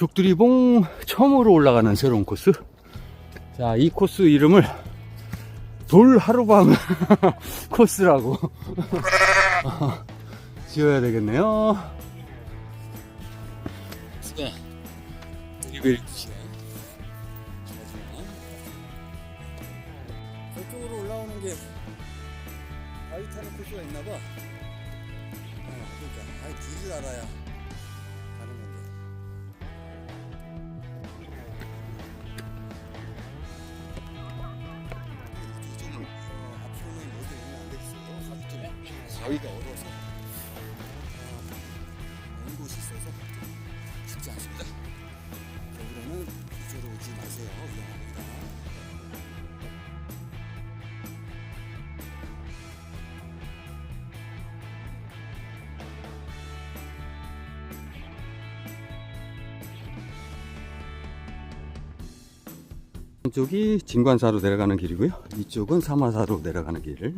죽두리봉 처음으로 올라가는 새로운 코스. 자, 이 코스 이름을 돌 하루밤 코스라고 지어야 되겠네요. 네. 드리벨 시간. 저쪽으로 올라오는 게 바위 타는 코스가 있나 봐. 어, 그러니까 아예 길을 알아야 좀 바위가 얼어서 어, 먼 곳이 있어서 쉽지 않습니다. 저기로는 이쪽으로 오지 마세요. 위험합니다. 이쪽이 진관사로 내려가는 길이고요. 이쪽은 사마사로 내려가는 길.